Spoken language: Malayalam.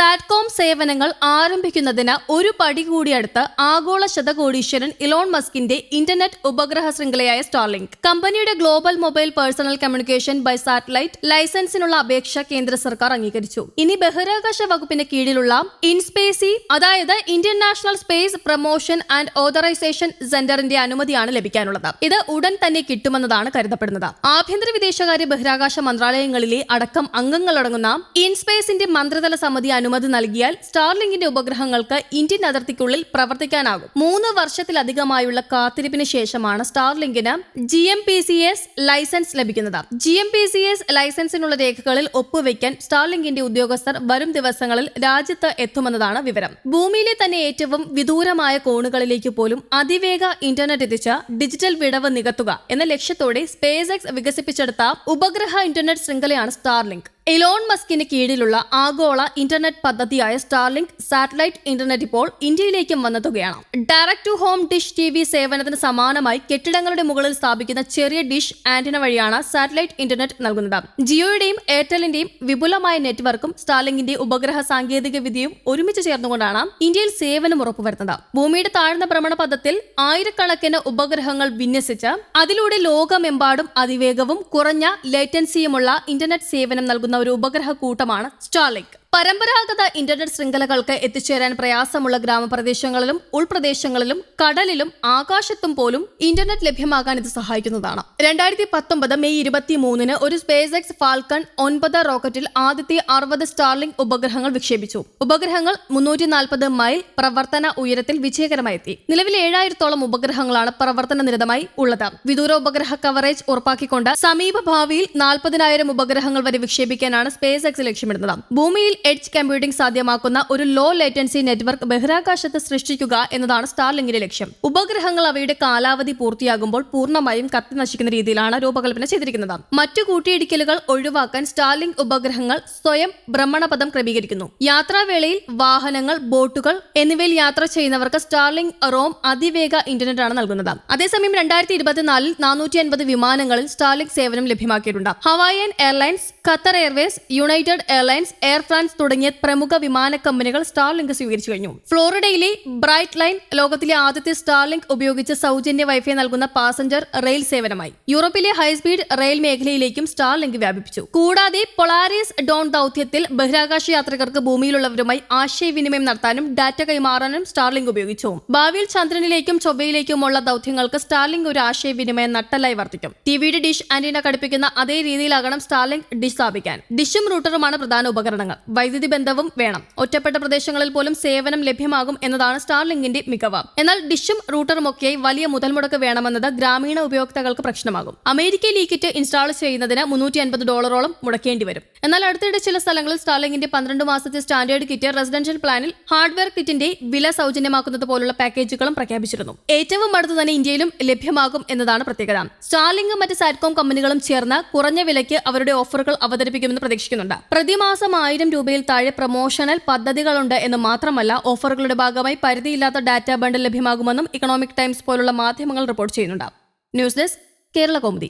സാറ്റ്കോം സേവനങ്ങൾ ആരംഭിക്കുന്നതിന് ഒരു പടി കൂടി അടുത്ത് ആഗോള ശതകോടീശ്വരൻ ഇലോൺ മസ്കിന്റെ ഇന്റർനെറ്റ് ഉപഗ്രഹ ശൃംഖലയായ സ്റ്റാർലിങ്ക്. കമ്പനിയുടെ global mobile personal communication by satellite ലൈസൻസിനുള്ള അപേക്ഷ കേന്ദ്ര സർക്കാർ അംഗീകരിച്ചു. ഇനി ബഹിരാകാശ വകുപ്പിന് കീഴിലുള്ള ഇൻസ്പേസി അതായത് Indian national space promotion and authorisation സെന്ററിന്റെ അനുമതിയാണ് ലഭിക്കാനുള്ളത്. ഇത് ഉടൻ തന്നെ കിട്ടുമെന്നതാണ് കരുതപ്പെടുന്നത്. ആഭ്യന്തര വിദേശകാര്യ ബഹിരാകാശ മന്ത്രാലയങ്ങളിലെ അടക്കം അംഗങ്ങളടങ്ങുന്ന ഇൻസ്പേസിന്റെ മന്ത്രിതല സമിതി നൽകിയാൽ സ്റ്റാർലിങ്കിന്റെ ഉപഗ്രഹങ്ങൾക്ക് ഇന്ത്യൻ അതിർത്തിക്കുള്ളിൽ പ്രവർത്തിക്കാനാകും. മൂന്ന് വർഷത്തിലധികമായുള്ള കാത്തിരിപ്പിന് ശേഷമാണ് സ്റ്റാർലിങ്കിന് G M P C S licence ലഭിക്കുന്നത്. G M P C S ലൈസൻസിനുള്ള രേഖകളിൽ ഒപ്പുവെക്കാൻ സ്റ്റാർലിങ്കിന്റെ ഉദ്യോഗസ്ഥർ വരും ദിവസങ്ങളിൽ രാജ്യത്ത് എത്തുമെന്നതാണ് വിവരം. ഭൂമിയിലെ തന്നെ ഏറ്റവും വിദൂരമായ കോണുകളിലേക്ക് പോലും അതിവേഗ ഇന്റർനെറ്റ് എത്തിച്ച ഡിജിറ്റൽ വിടവ് നികത്തുക എന്ന ലക്ഷ്യത്തോടെ സ്പേസ് എക്സ് വികസിപ്പിച്ചെടുത്ത ഉപഗ്രഹ ഇന്റർനെറ്റ് ശൃംഖലയാണ് സ്റ്റാർലിങ്ക്. ഇലോൺ മസ്കിന് കീഴിലുള്ള ആഗോള ഇന്റർനെറ്റ് പദ്ധതിയായ സ്റ്റാർലിങ്ക് സാറ്റലൈറ്റ് ഇന്റർനെറ്റ് ഇപ്പോൾ ഇന്ത്യയിലേക്കും വന്നെത്തുകയാണ്. Direct to home dish T V സേവനത്തിന് സമാനമായി കെട്ടിടങ്ങളുടെ മുകളിൽ സ്ഥാപിക്കുന്ന ചെറിയ ഡിഷ് ആന്റിന വഴിയാണ് സാറ്റലൈറ്റ് ഇന്റർനെറ്റ് നൽകുന്നത്. ജിയോയുടെയും എയർടെലിന്റെയും വിപുലമായ നെറ്റ്വർക്കും സ്റ്റാർലിങ്കിന്റെ ഉപഗ്രഹ സാങ്കേതിക വിദ്യയും ഒരുമിച്ച് ചേർന്നുകൊണ്ടാണ് ഇന്ത്യയിൽ സേവനം ഉറപ്പുവരുത്തുന്നത് ഭൂമിയുടെ താഴ്ന്ന ഭ്രമണപഥത്തിൽ ആയിരക്കണക്കിന് ഉപഗ്രഹങ്ങൾ വിന്യസിച്ച് അതിലൂടെ ലോകമെമ്പാടും അതിവേഗവും കുറഞ്ഞ ലേറ്റൻസിയുമുള്ള ഇന്റർനെറ്റ് സേവനം നൽകുന്ന ഒരു ഉപഗ്രഹ കൂട്ടമാണ് സ്റ്റാർലിങ്ക് പരമ്പരാഗത ഇന്റർനെറ്റ് ശൃംഖലകൾക്ക് എത്തിച്ചേരാൻ പ്രയാസമുള്ള ഗ്രാമപ്രദേശങ്ങളിലും ഉൾപ്രദേശങ്ങളിലും കടലിലും ആകാശത്തും പോലും ഇന്റർനെറ്റ് ലഭ്യമാകാൻ ഇത് സഹായിക്കുന്നതാണ്. രണ്ടായിരത്തി പത്തൊമ്പത് മെയ് ഇരുപത്തി മൂന്നിന് ഒരു സ്പേസ് എക്സ് ഫാൽക്കൺ ഒൻപത് റോക്കറ്റിൽ ആദ്യത്തെ അറുപത് സ്റ്റാർലിംഗ് ഉപഗ്രഹങ്ങൾ വിക്ഷേപിച്ചു. ഉപഗ്രഹങ്ങൾ മുന്നൂറ്റി നാൽപ്പത് മൈൽ പ്രവർത്തന ഉയരത്തിൽ വിജയകരമായി എത്തി നിലവിൽ ഏഴായിരത്തോളം ഉപഗ്രഹങ്ങളാണ് പ്രവർത്തന നിരതമായി ഉള്ളത്. വിദൂര ഉപഗ്രഹ കവറേജ് ഉറപ്പാക്കിക്കൊണ്ട് സമീപ ഭാവിയിൽ നാൽപ്പതിനായിരം ഉപഗ്രഹങ്ങൾ വരെ വിക്ഷേപിക്കാനാണ് സ്പേസ് എക്സ് ലക്ഷ്യമിടുന്നത്. ഭൂമിയിൽ എഡ്ജ് കമ്പ്യൂട്ടിംഗ് സാധ്യമാക്കുന്ന ഒരു ലോ ലേറ്റൻസി നെറ്റ്വർക്ക് ബഹിരാകാശത്ത് സൃഷ്ടിക്കുക എന്നതാണ് സ്റ്റാർലിംഗിന്റെ ലക്ഷ്യം. ഉപഗ്രഹങ്ങൾ അവയുടെ കാലാവധി പൂർത്തിയാകുമ്പോൾ പൂർണമായും കത്തി നശിക്കുന്ന രീതിയിലാണ് രൂപകൽപ്പന ചെയ്തിരിക്കുന്നത്. മറ്റു കൂട്ടിയിടിക്കലുകൾ ഒഴിവാക്കാൻ സ്റ്റാർലിംഗ് ഉപഗ്രഹങ്ങൾ സ്വയം ഭ്രമണപഥം ക്രമീകരിക്കുന്നു. യാത്രാവേളയിൽ വാഹനങ്ങൾ ബോട്ടുകൾ എന്നിവയിൽ യാത്ര ചെയ്യുന്നവർക്ക് സ്റ്റാർലിംഗ് റോം അതിവേഗ ഇന്റർനെറ്റ് ആണ് നൽകുന്നത്. അതേസമയം രണ്ടായിരത്തി ഇരുപത്തിനാലിൽ നാനൂറ്റി അൻപത് വിമാനങ്ങളിൽ സ്റ്റാർലിങ്ക് സേവനം ലഭ്യമാക്കിയിട്ടുണ്ട്. Hawaiian Airlines Qatar Airways United Airlines Air France തുടങ്ങിയ പ്രമുഖ വിമാന കമ്പനികൾ സ്റ്റാർലിങ്ക് സ്വീകരിച്ചു കഴിഞ്ഞു. ഫ്ലോറിഡയിലെ ബ്രൈറ്റ് ലൈൻ ലോകത്തിലെ ആദ്യത്തെ സ്റ്റാർലിങ്ക് ഉപയോഗിച്ച് സൗജന്യ വൈഫൈ നൽകുന്ന പാസഞ്ചർ റെയിൽ സേവനമായി. യൂറോപ്പിലെ ഹൈസ്പീഡ് റെയിൽ മേഖലയിലേക്കും സ്റ്റാർലിങ്ക് വ്യാപിപ്പിച്ചു. കൂടാതെ പൊളാരിസ് ഡോൺ ദൌത്യത്തിൽ ബഹിരാകാശ യാത്രികർക്ക് ഭൂമിയിലുള്ളവരുമായി ആശയവിനിമയം നടത്താനും ഡാറ്റ കൈമാറാനും സ്റ്റാർലിങ്ക് ഉപയോഗിച്ചു. ഭാവിയിൽ ചന്ദ്രനിലേക്കും ചൊവ്വയിലേക്കുമുള്ള ദൌത്യങ്ങൾക്ക് സ്റ്റാർലിങ്ക് ഒരു ആശയവിനിമയ നട്ടലായി വർത്തിക്കും. ടിവിയുടെ ഡിഷ് ആന്റിന ഘടിപ്പിക്കുന്ന അതേ രീതിയിലാകണം സ്റ്റാർലിങ്ക് ഡിഷ് സ്ഥാപിക്കാൻ. ഡിഷും റൂട്ടറുമാണ് പ്രധാന ഉപകരണങ്ങൾ. വൈദ്യുതി ബന്ധവും വേണം. ഒറ്റപ്പെട്ട പ്രദേശങ്ങളിൽ പോലും സേവനം ലഭ്യമാകും എന്നതാണ് സ്റ്റാർലിങ്കിന്റെ മികവ്. എന്നാൽ ഡിഷും റൂട്ടറും ഒക്കെയായി വലിയ മുതൽമുടക്ക് വേണമെന്നത് ഗ്രാമീണ ഉപയോക്താക്കൾക്ക് പ്രശ്നമാകും. അമേരിക്കയിൽ ഈ കിറ്റ് ഇൻസ്റ്റാൾ ചെയ്യുന്നതിന് മുന്നൂറ്റി അൻപത് ഡോളറോളം മുടക്കേണ്ടി വരും. എന്നാൽ അടുത്തിടെ ചില സ്ഥലങ്ങളിൽ സ്റ്റാർലിങ്കിന്റെ പന്ത്രണ്ട് മാസത്തെ സ്റ്റാൻഡേർഡ് കിറ്റ് റെസിഡൻഷ്യൽ പ്ലാനിൽ ഹാർഡ്വെയർ കിറ്റിന്റെ വില സൗജന്യമാക്കുന്നത് പോലുള്ള പാക്കേജുകളും പ്രഖ്യാപിച്ചിരുന്നു. ഏറ്റവും അടുത്ത് തന്നെ ഇന്ത്യയിലും ലഭ്യമാകും എന്നതാണ് പ്രത്യേകത. സ്റ്റാർലിംഗും മറ്റ് സാറ്റ്കോം കമ്പനികളും ചേർന്ന് കുറഞ്ഞ വിലയ്ക്ക് അവരുടെ ഓഫറുകൾ അവതരിപ്പിക്കുമെന്ന് പ്രതീക്ഷിക്കുന്നുണ്ട്. പ്രതിമാസം ആയിരം രൂപയിൽ താഴെ പ്രൊമോഷണൽ പദ്ധതികളുണ്ട് എന്ന് മാത്രമല്ല ഓഫറുകളുടെ ഭാഗമായി പരിധിയില്ലാത്ത ഡാറ്റ ബണ്ടിൽ ലഭ്യമാകുമെന്നും ഇക്കണോമിക് ടൈംസ് പോലുള്ള മാധ്യമങ്ങൾ റിപ്പോർട്ട് ചെയ്യുന്നുണ്ട്. News desk Kerala Kaumudi.